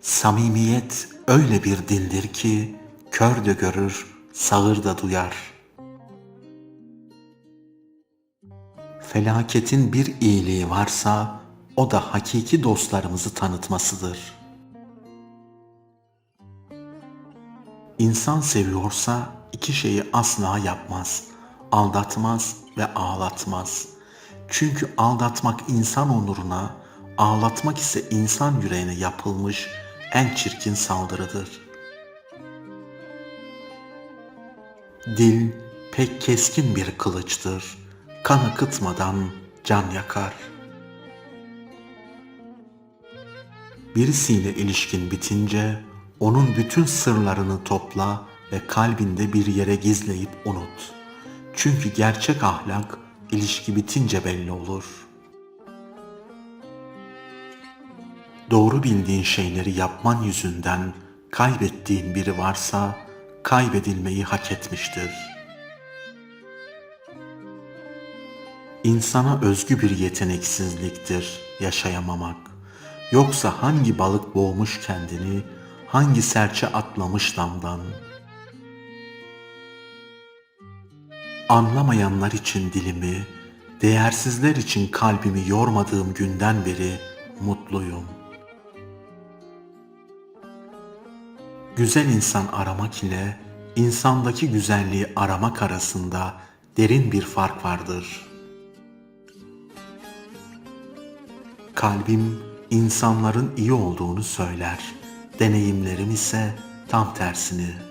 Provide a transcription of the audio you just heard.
Samimiyet öyle bir dildir ki kör de görür, sağır da duyar. Felaketin bir iyiliği varsa o da hakiki dostlarımızı tanıtmasıdır. İnsan seviyorsa iki şeyi asla yapmaz. Aldatmaz ve ağlatmaz. Çünkü aldatmak insan onuruna, ağlatmak ise insan yüreğine yapılmış en çirkin saldırıdır. Dil pek keskin bir kılıçtır. Kan akıtmadan can yakar. Birisiyle ilişkin bitince onun bütün sırlarını topla ve kalbinde bir yere gizleyip unut. Çünkü gerçek ahlak ilişki bitince belli olur. Doğru bildiğin şeyleri yapman yüzünden kaybettiğin biri varsa kaybedilmeyi hak etmiştir. İnsana özgü bir yeteneksizliktir yaşayamamak. Yoksa hangi balık boğmuş kendini, hangi serçe atlamış damdan? Anlamayanlar için dilimi, değersizler için kalbimi yormadığım günden beri mutluyum. Güzel insan aramak ile insandaki güzelliği aramak arasında derin bir fark vardır. Kalbim insanların iyi olduğunu söyler. Deneyimlerim ise tam tersini.